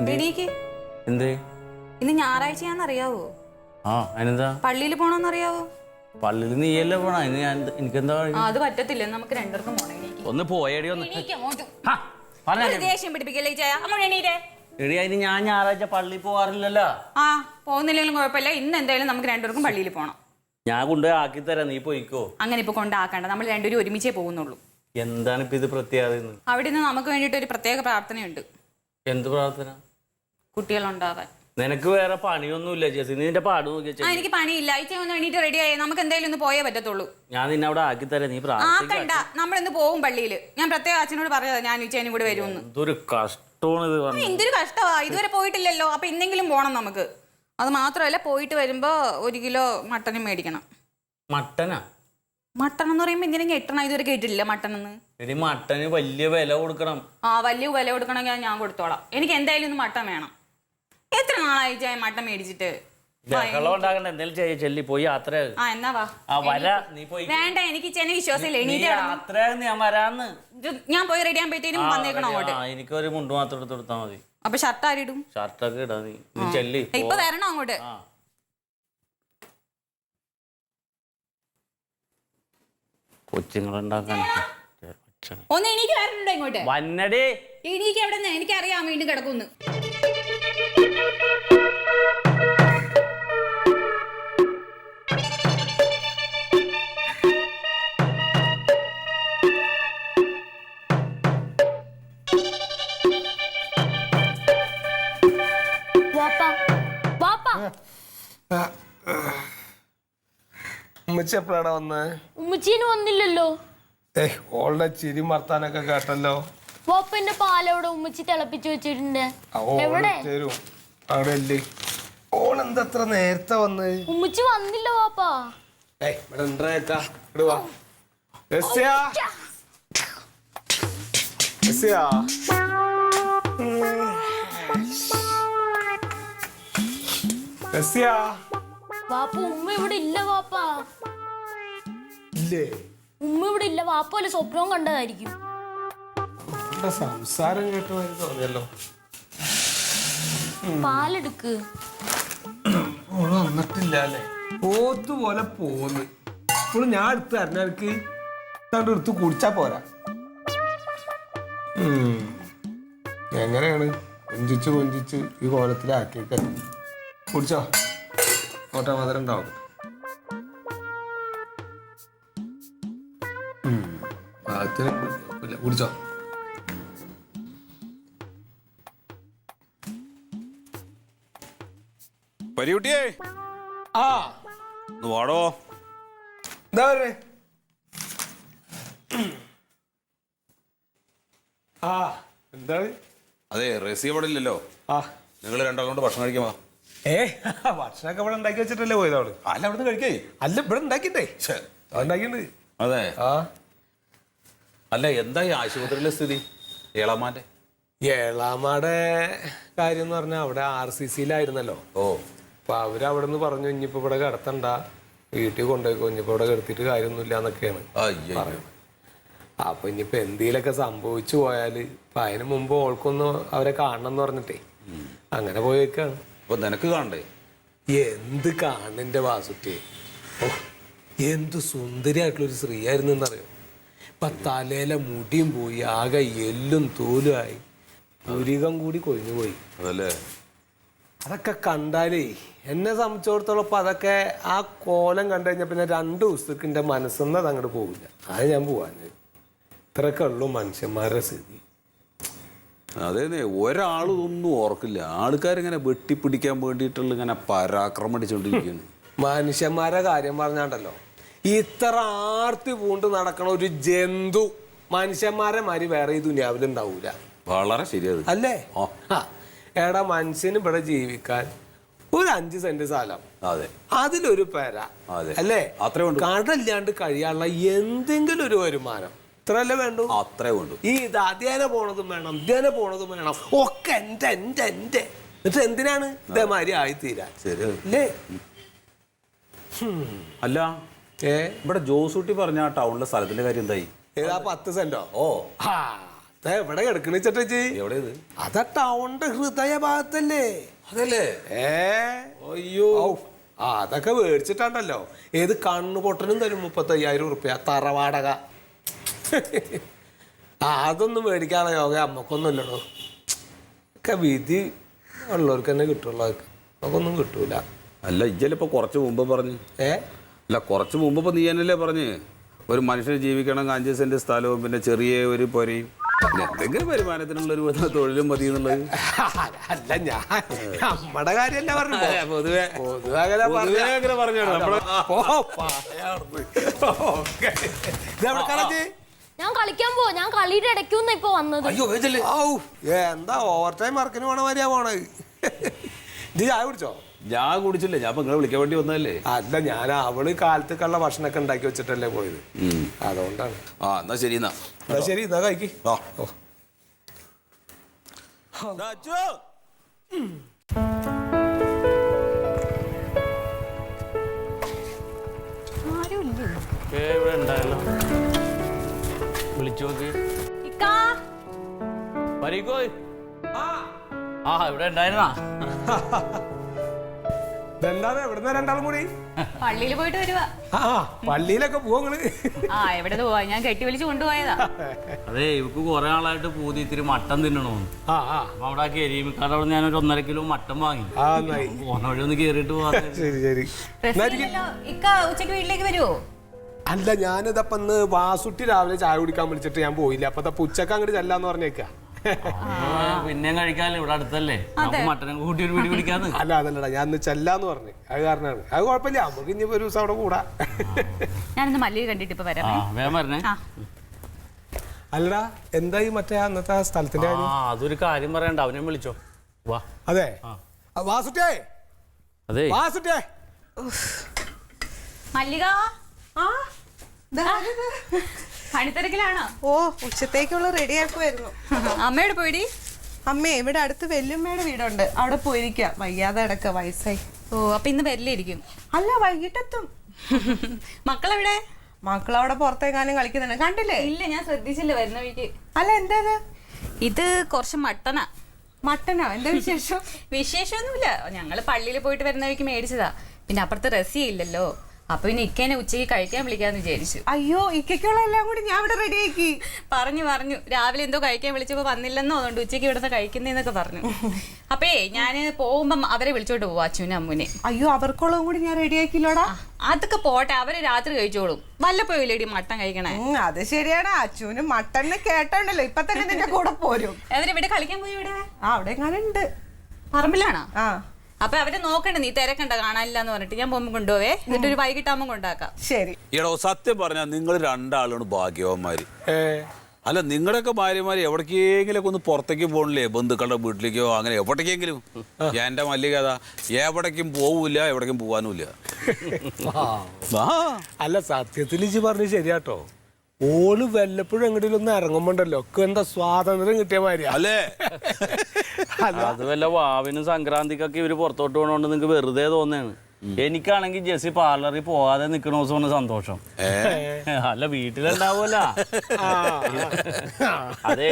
എന്തേ? ഇന്ന് ഞായറാഴ്ചയാണെന്നറിയാവോ? ആ അതിനെന്താ? പള്ളിയിൽ പോണോന്നറിയാവോ? പള്ളിയിൽ നീയല്ലേ പോണ? അതിന് ഞാൻ എനിക്കെന്താ അത് പറ്റത്തില്ല. നമുക്ക് രണ്ടുപേർക്കും പോണം ഒന്ന് പോയടി ഒന്ന്. അങ്ങോട്ട്. ദേഷ്യം പിടിപ്പിക്കല്ലേ അമ്മ എണീറ്റേ. എടി അതിന് ഞാൻ ഞായറാഴ്ച പള്ളിയിൽ പോവാറില്ലല്ലോ. ആ പോകുന്നില്ലെങ്കിലും കുഴപ്പമില്ല. ഇന്ന് എന്തായാലും നമുക്ക് രണ്ടുപേർക്കും പള്ളിയിൽ പോകണം ഞാൻ കൊണ്ടുപോയി ആക്കി തരാം നീ പോയിക്കോ. അങ്ങനെ ഇപ്പൊ കൊണ്ടാക്കണ്ട. നമ്മൾ രണ്ടുപേരും ഒരുമിച്ചേ പോകുന്നുള്ളൂ. എന്താണ് ഇപ്പൊ ഇത് പ്രത്യേകത? അവിടെ നിന്ന് നമുക്ക് വേണ്ടിയിട്ട് ഒരു പ്രത്യേക പ്രാർത്ഥനയുണ്ട്. എന്ത് പ്രാർത്ഥന? കുട്ടികളുണ്ടാകാൻ നിനക്ക് വേറെ പണിയൊന്നുമില്ല ചേച്ചി നീ നിന്റെ പാട് ആ എനിക്ക് പണിയില്ല. ഒന്ന് എണീറ്റ് റെഡി ആയി. നമുക്ക് എന്തായാലും ഒന്ന് പോയേ പറ്റത്തുള്ളൂ. ഞാൻ നിന്നെ അവിടെ ആക്കി തരാം. നീ പ്രാർത്ഥിക്ക ആക്കണ്ട നമ്മളിന്ന് പോകും പള്ളിയിൽ ഞാൻ പ്രത്യേക അച്ഛനോട് പറഞ്ഞതാ ഞാൻ ഉച്ചേനും കൂടെ വരുമെന്ന്. എന്തൊരു കഷ്ടമാണ് ഇത് പറഞ്ഞത്. എന്തൊരു കഷ്ടമാ ഇതുവരെ പോയിട്ടില്ലല്ലോ. അപ്പൊ ഇന്നെങ്കിലും പോണം നമുക്ക്. അത് മാത്രമല്ല പോയിട്ട് വരുമ്പോ ഒരു കിലോ മട്ടനും മേടിക്കണം. മട്ടനാ? മട്ടൺ എന്ന് പറയുമ്പോ ഇങ്ങനെ ഞെട്ടണം ഇതുവരെ കേട്ടിട്ടില്ല മട്ടൺ എന്ന് എടി മട്ടന് വലിയ വില കൊടുക്കണം. ആ വലിയ വില കൊടുക്കണമെങ്കിൽ ഞാൻ കൊടുത്തോളാം. എനിക്ക് എന്തായാലും ഒന്ന് മട്ടൺ വേണം. എത്ര നാളായി ചായ മട്ടൻ മേടിച്ചിട്ട്? ബഹളം ഉണ്ടാക്കണ്ട എന്തെങ്കിലും ചെയ്യ ചെല്ലി പോയി യാത്ര ആ എന്നാ വാ. ആ വര. നീ പോയി. വേണ്ട എനിക്ക് ചെന്ന വിശ്വാസമില്ല. എണീറ്റ് കിടന്നു. ഞാൻ വരാന്ന്. ഇത് ഞാൻ പോയി റെഡി ആകുമ്പോഴത്തേനും വന്നേക്കണം അങ്ങോട്ട്? ആ, എനിക്കൊരു മുണ്ട് മാത്രം എടുത്ത് മതി. അപ്പൊ ഷർട്ട് ആരിടും? ഷർട്ടൊക്കെ ഇടാ നീ. നീ ചെല്ലി ഇപ്പൊ തരണോ അങ്ങോട്ട്? ആ. കൊച്ചുങ്ങളുണ്ടാക്കാൻ. ഒന്ന് എണീക്ക് വരണുണ്ടോ ഇങ്ങോട്ട്? വന്നടി. എണീക്ക് എവിടെ നിന്ന് എനിക്കറിയാം വീണ്ടും കിടക്കുന്നു വാപ്പ. വാപ്പ. ഉമ്മച്ചി എപ്പോഴാണ് വന്നത് ഉമ്മച്ചീന് വന്നില്ലല്ലോ. ഏ ഓളുടെ ചിരി മർത്താനൊക്കെ കേട്ടല്ലോ. പോപ്പന്റെ പാലവിടെ ഉമ്മച്ചി തിളപ്പിച്ചു വെച്ചിട്ടുണ്ട്. എവിടെ? തരും. അവിടെ അല്ലേ ഓൾ നേരത്തെ വന്ന്? ഉമ്മച്ചി വന്നില്ല പാപ്പാ ഏയ് ഇവിടെ ഉണ്ടാ ഇവിടെ വാ. രസ്യ രസ്യ രസ്യ വാപ്പ ഉമ്മ ഇവിടെ ഇല്ല വാപ്പ. ഇല്ലേ? ഉമ്മ ഇവിടെ ഇല്ല വാപ്പ വല്ല സ്വപ്നവും കണ്ടതായിരിക്കും. ഇവിടെ സംസാരം കേട്ടോ തോന്നിയല്ലോ പാലെടുക്ക്. ഓൾ വന്നിട്ടില്ല അല്ലേ? പോത്ത് പോലെ പോന്ന്. ഇപ്പോൾ ഞാൻ എടുത്ത് തരണ എനിക്ക് എടുത്ത് കുടിച്ചാ പോരാ. ഉം. എങ്ങനെയാണ്? കൊഞ്ചിച്ച് കൊഞ്ചിച്ച് ഈ കോലത്തിലാക്കിയൊക്കെ കുടിച്ചോ? ഓട്ട മധുരം ഉണ്ടാവും. കുടിച്ചോ. പരിയുട്ടിയേ ആ. ഒന്ന് വാടോ. എന്താ പറയുക ആ എന്താണ്? അതെ റസി അവിടെ ഇല്ലല്ലോ. ആ. നിങ്ങൾ രണ്ടാം കൊണ്ട് ഭക്ഷണം കഴിക്കാൻ വാ ഏ ഭക്ഷണമൊക്കെ ഇവിടെ ഉണ്ടാക്കി വെച്ചിട്ടല്ലേ പോയത് അവൾ അല്ല അവിടുന്ന് കഴിക്കേ. അല്ല ഇവിടെ ഉണ്ടാക്കിണ്ടേ ഉണ്ടാക്കിണ്ട് അതെ. ആ. അല്ല എന്താ ഈ ആശുപത്രിയിലെ സ്ഥിതി? ഏളാമാന്റെ ഏളാമാടെ കാര്യം എന്ന് പറഞ്ഞാൽ അവിടെ ആർ സി സിയിലായിരുന്നല്ലോ. ഓ. അപ്പൊ അവരവിടെ നിന്ന് പറഞ്ഞു ഇനിയിപ്പോ ഇവിടെ കിടത്തണ്ട. വീട്ടിൽ കൊണ്ടുപോയിക്കോ. ഇനിയിപ്പോ ഇവിടെ കിടത്തിയിട്ട് കാര്യമൊന്നുമില്ല എന്നൊക്കെയാണ് അയ്യോ അപ്പൊ ഇനിയിപ്പോ എന്തെങ്കിലുമൊക്കെ സംഭവിച്ചു പോയാൽ അപ്പൊ അതിന് മുമ്പ് ഓൾക്കൊന്ന് അവരെ കാണണം എന്ന് പറഞ്ഞിട്ടേ. അങ്ങനെ പോയേക്കാണ്. അപ്പൊ നിനക്ക് കാണണ്ടേ? എന്ത് കാണന്റെ വാസുട്ടി ഓ എന്ത് സുന്ദരിയായിട്ടുള്ളൊരു സ്ത്രീയായിരുന്നു എന്നറിയോ? ഇപ്പൊ തലയിലെ മുടിയും പോയി ആകെ എല്ലും തോലുമായി പുരികം കൂടി കൊഴിഞ്ഞു പോയി. അതല്ലേ? അതൊക്കെ കണ്ടാലേ എന്നെ സംബന്ധിച്ചിടത്തോളം ഇപ്പൊ അതൊക്കെ ആ കോലം കണ്ടു കഴിഞ്ഞാൽ പിന്നെ രണ്ട് ദിവസത്തേക്ക് എന്റെ മനസ്സിന്ന് അത് അങ്ങോട്ട് പോകില്ല അത് ഞാൻ പോവാൻ ഇത്രയൊക്കെ ഉള്ളൂ മനുഷ്യന്മാരുടെ സ്ഥിതി. അതേന്നെ ഒരാളും ഒന്നും ഓർക്കില്ല. ആൾക്കാരിങ്ങനെ വെട്ടിപ്പിടിക്കാൻ വേണ്ടിയിട്ടുള്ള ഇങ്ങനെ പരാക്രമടിച്ചോണ്ടിരിക്കുകയാണ് മനുഷ്യന്മാരെ കാര്യം പറഞ്ഞാണ്ടല്ലോ. ഇത്ര ആർത്തി പൂണ്ട് നടക്കണ ഒരു ജന്തു മനുഷ്യന്മാരെ മാതിരി വേറെ ഈ ദുനിയാവിൽ ഉണ്ടാവൂല. വളരെ ശരിയാണ് അല്ലേ? ആ. എടാ മനുഷ്യന് ഇവിടെ ജീവിക്കാൻ ഒരു അഞ്ച് സെന്റ് സ്ഥലം. അതെ. അതിലൊരു പേര. അതെ. അല്ലേ? അത്രേ. കടല്ലാണ്ട് കഴിയാനുള്ള എന്തെങ്കിലും ഒരു വരുമാനം. ഇത്രയല്ലേ വേണ്ടു? അത്രേ വേണ്ടു. ഈ ഇത് അധ്യയന പോണതും വേണം അധ്യയന പോണതും വേണം. ഒക്കെ എന്റെ എന്റെ എന്റെ എന്നിട്ട് എന്തിനാണ്? ഇതേമാതിരി ആയിത്തീരാ അല്ലേ അല്ല ഏ? ഇവിടെ ജോസൂട്ടി പറഞ്ഞ ആ ടൗണിലെ സ്ഥലത്തിന്റെ കാര്യം എന്തായി? ഏതാ പത്ത് സെന്റോ? ഓ. ആ എവിടെ കിടക്കണ ചേട്ടച്ചി? എവിടെ ഇത്? അതാ ടൗണിന്റെ ഹൃദയ ഭാഗത്തല്ലേ അതല്ലേ? ഏ? അയ്യോ. അതൊക്കെ മേടിച്ചിട്ടാണ്ടല്ലോ. ഏത് കണ്ണു പൊട്ടനും തരും മുപ്പത്തയ്യായിരം ഉറുപ്പ്യ തറവാടക. ആ അതൊന്നും മേടിക്കാനുള്ള യോഗ അമ്മക്കൊന്നും ഇല്ലടോ. ഒക്കെ വിധി ഉള്ളവർക്ക് തന്നെ കിട്ടുള്ളൂ അതൊക്കെ. നമുക്കൊന്നും കിട്ടൂല. അല്ല ഇജ്ജലിപ്പോ കുറച്ച് മുമ്പ് പറഞ്ഞു. ഏ? അല്ല കുറച്ച് മുമ്പ് ഇപ്പൊ നീ എന്നല്ലേ പറഞ്ഞു. ഒരു മനുഷ്യന് ജീവിക്കണം അഞ്ച് സെന്റ് സ്ഥലവും പിന്നെ ചെറിയ ഒരു പൊരയും. എന്തെങ്കിലും വരുമാനത്തിനുള്ള ഒരു തൊഴിലും മതി എന്നുള്ളത്. അല്ല ഞാൻ നമ്മുടെ കാര്യല്ല പറഞ്ഞു പൊതുവെ പൊതുവെ അങ്ങനെ പൊതുവെ പറഞ്ഞ- പോ? ഞാൻ കളിക്കാൻ പോവാ. ഞാൻ കളിയുടെ ഇടയ്ക്കൊന്നും ഇപ്പൊ വന്നത്. അയ്യോ വേജല്ലേ ഔ, എന്താ ഓവർ ടൈം വർക്കിന് പോണ മാതിരിയാ പോണത് നീ ചായ കുടിച്ചോ? ഞാൻ കുടിച്ചില്ല. ഞാൻ നിങ്ങളെ വിളിക്കാൻ വേണ്ടി വന്നതല്ലേ. അല്ല ഞാൻ അവൾ കാലത്തേക്കുള്ള ഭക്ഷണമൊക്കെ ഉണ്ടാക്കി വെച്ചിട്ടല്ലേ പോയത്. അതുകൊണ്ടാണ്. ആ എന്നാ ശരി എന്നാ. എന്നാ ശരി എന്നാ കഴിക്ക്. ആ. ഓ. അച്ചോ. വിളിച്ചു നോക്ക് ഇക്കാ? വരീക്കോ ആ. ഇവിടെ ഉണ്ടായിരുന്നാ? ഇതെന്താണ്? എവിടുന്ന രണ്ടാളും കൂടി? പള്ളിയിൽ പോയിട്ട് വരുവാ. ആ പള്ളിയിലൊക്കെ പോവങ്ങൾ ആ എവിടെ പോവാ? ഞാൻ കെട്ടി വലിച്ചു കൊണ്ടുപോയതാ. അതെ ഇവക്ക് കുറെ ആളായിട്ട് പൂതി ഇത്തിരി മട്ടൻ തിന്നണോന്ന്. ആ ആ. അപ്പൊ അവിടെ കരീമിക്കാരുടെ അവിടെ ഞാൻ ഒരു ഒന്നര കിലോ മട്ടൻ വാങ്ങി. ആ നന്നായി. പോണ വഴി ഒന്ന് കേറിട്ട് പോവാ ശരി ശരി. ഇക്ക ഉച്ചയ്ക്ക് വീട്ടിലേക്ക് വരുവോ? അല്ല ഞാനിതപ്പം ഇന്ന് വാസുട്ടി രാവിലെ ചായ കുടിക്കാൻ വിളിച്ചിട്ട് ഞാൻ പോയില്ല. അപ്പൊ ദാ ഉച്ചയ്ക്ക് അങ്ങോട്ട് ചെല്ലാന്ന് പറഞ്ഞേക്കാ. പിന്നെ കഴിക്കാല്ലോ? ഇവിടെ അടുത്തല്ലേ? മട്ടനും കൂട്ടി ഒരു പിടി പിടിക്കാന്ന്. അല്ല അതല്ലടാ ഞാൻ ഇന്ന് ചെല്ലാന്ന് പറഞ്ഞു. അത് കാരണമാണ് അത് കുഴപ്പമില്ല നമുക്ക് ഇനി ഒരു ദിവസം അവിടെ കൂടാ. ഞാനിന്ന് മല്ലിക കണ്ടിട്ട് ഇപ്പൊ വരാം വേഗം പറഞ്ഞേ അല്ലടാ എന്താ ഈ മറ്റേ അന്നത്തെ ആ സ്ഥലത്തിന്റെ ആ കാര്യം അതൊരു കാര്യം പറയണ്ട അവനെ വിളിച്ചോ. വാ. അതെ. ആ, അതെ. വാസുട്ടേ മല്ലിക. പണിത്തിരക്കിലാണോ? ഓ ഉച്ചത്തേക്കുള്ള റെഡി ആക്കുമായിരുന്നു അമ്മയുടെ പോയിടി. അമ്മേ ഇവിടെ അടുത്ത് വെല്ലുമ്മയുടെ വീടുണ്ട്. അവിടെ പോയിരിക്കാം വയ്യാതെ അടക്ക വയസ്സായി. ഓ അപ്പൊ ഇന്ന് വരില്ലായിരിക്കും. അല്ല വൈകിട്ടെത്തും. മക്കളെവിടെ? മക്കൾ അവിടെ പുറത്തേക്കാനും കളിക്കുന്നുണ്ട്. കണ്ടില്ലേ? ഇല്ല ഞാൻ ശ്രദ്ധിച്ചില്ല വരുന്ന വീട്ടിൽ അല്ല എന്താ ഇത്? കുറച്ച് മട്ടനാ. മട്ടനോ? എന്താ വിശേഷം? വിശേഷമൊന്നുമില്ല. ഞങ്ങൾ പള്ളിയിൽ പോയിട്ട് വരുന്ന വഴിക്ക് മേടിച്ചതാ. പിന്നെ അപ്പുറത്ത് റസിയ ഇല്ലല്ലോ. അപ്പൊ പിന്നെ ഇക്കേനെ ഉച്ചയ്ക്ക് കഴിക്കാൻ വിളിക്കാന്ന് വിചാരിച്ചു. അയ്യോ ഇക്കയ്ക്കുള്ള എല്ലാം കൂടി ഞാൻ ഇവിടെ റെഡി ആക്കി. പറഞ്ഞു പറഞ്ഞു. രാവിലെ എന്തോ കഴിക്കാൻ വിളിച്ചപ്പോ വന്നില്ലെന്നോ? അതുകൊണ്ട് ഉച്ചയ്ക്ക് ഇവിടുന്ന് കഴിക്കുന്നേന്നൊക്കെ പറഞ്ഞു. അപ്പേ ഞാൻ പോകുമ്പം അവരെ വിളിച്ചോട്ട് പോവാ അച്ഛനും അമ്മുനെ. അയ്യോ അവർക്കുള്ളതും കൂടി ഞാൻ റെഡി ആക്കിയില്ലോടാ? അതൊക്കെ പോട്ടെ. അവർ രാത്രി കഴിച്ചോളും. വല്ലപ്പോയില്ലേടി മട്ടൻ കഴിക്കണേ? അത് ശരിയാണ് അച്ഛനും മട്ടനെ കേട്ടോണ്ടല്ലോ. ഇപ്പൊ തന്നെ നിന്റെ കൂടെ പോരും. അവരിവിടെ കളിക്കാൻ പോയി ഇവിടെ. ആ അവിടെ എങ്ങനെ ഉണ്ട് പറമ്പിലാണോ? ആ. അപ്പൊ അവരെ നോക്കണ്ട നീ തിരക്കണ്ട കാണാനില്ല എന്ന് പറഞ്ഞിട്ട് ഞാൻ പോകുമ്പോ കൊണ്ടുപോവേ. എന്നിട്ട് ഒരു വൈകിട്ടാകുമ്പോ കൊണ്ടാക്കാം. ശരി. എടോ സത്യം പറഞ്ഞാൽ നിങ്ങൾ രണ്ടാളാണ് ഭാഗ്യവന്മാര്. അല്ല നിങ്ങളുടെയൊക്കെ ഭാര്യമാര് എവിടേക്കെങ്കിലും ഒന്ന് പുറത്തേക്ക് പോകണില്ലേ ബന്ധുക്കളുടെ വീട്ടിലേക്കോ അങ്ങനെ എവിടേക്കെങ്കിലും? എന്റെ മല്ലിക അതാ എവിടേക്കും പോവില്ല എവിടേക്കും പോവാനുമില്ല. ആ. അല്ല സത്യത്തിൽ ഇജ് പറഞ്ഞു ശരിയാട്ടോ. ഓൾ വല്ലപ്പോഴും എങ്ങോട്ടും ഒന്ന് ഇറങ്ങുമ്പോണ്ടല്ലോ ഒക്കെ എന്താ സ്വാതന്ത്ര്യം കിട്ടിയ മാതിരി അല്ല? അത് വല്ല വാവിനും സംക്രാന്തിക്കൊക്കെ ഇവർ പുറത്തോട്ട് പോകണോണ്ട് നിങ്ങക്ക് വെറുതെ തോന്നുകയാണ് എനിക്കാണെങ്കിൽ ജെസ്സി പാർലറിൽ പോവാതെ നിക്കണ ദിവസമാണ് സന്തോഷം. അല്ല വീട്ടിലുണ്ടാവൂല അതെ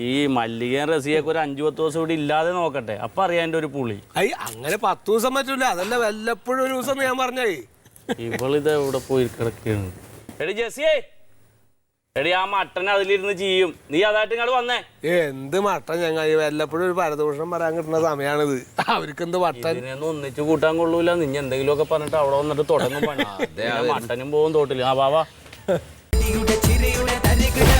ഈ മല്ലികൻ റസിയൊക്കെ ഒരു അഞ്ചു പത്ത് ദിവസം ഇവിടെ ഇല്ലാതെ നോക്കട്ടെ. അപ്പൊ അറിയാന്റെ ഒരു പുളി. അയ്യ അങ്ങനെ പത്ത് ദിവസം പറ്റൂല. അതല്ല വല്ലപ്പോഴും ഒരു ദിവസം ഞാൻ പറഞ്ഞേ ഇവളിത് എവിടെ പോയി കിടക്കുകയാണ് എടി ജെസ്സിയേ എടി ആ മട്ടൻ അതിലിരുന്ന് ചെയ്യും നീ അതായിട്ട് ഇങ്ങോട്ട് വന്നേ. എന്ത് മട്ടൻ ഞങ്ങൾ വല്ലപ്പോഴും ഒരു പരദോഷം പറയാൻ കിട്ടുന്ന സമയമാണിത് അവർക്ക് എന്ത് മട്ടൻ? ഇതിനൊന്നും ഒന്നിച്ച് കൂട്ടാൻ കൊള്ളൂല. നീ എന്തെങ്കിലുമൊക്കെ പറഞ്ഞിട്ട് അവിടെ വന്നിട്ട് തുടങ്ങും പണി. മട്ടനും പോകും തോട്ടില്ല ആ വാവാ ചിരിയുടെ തരികിട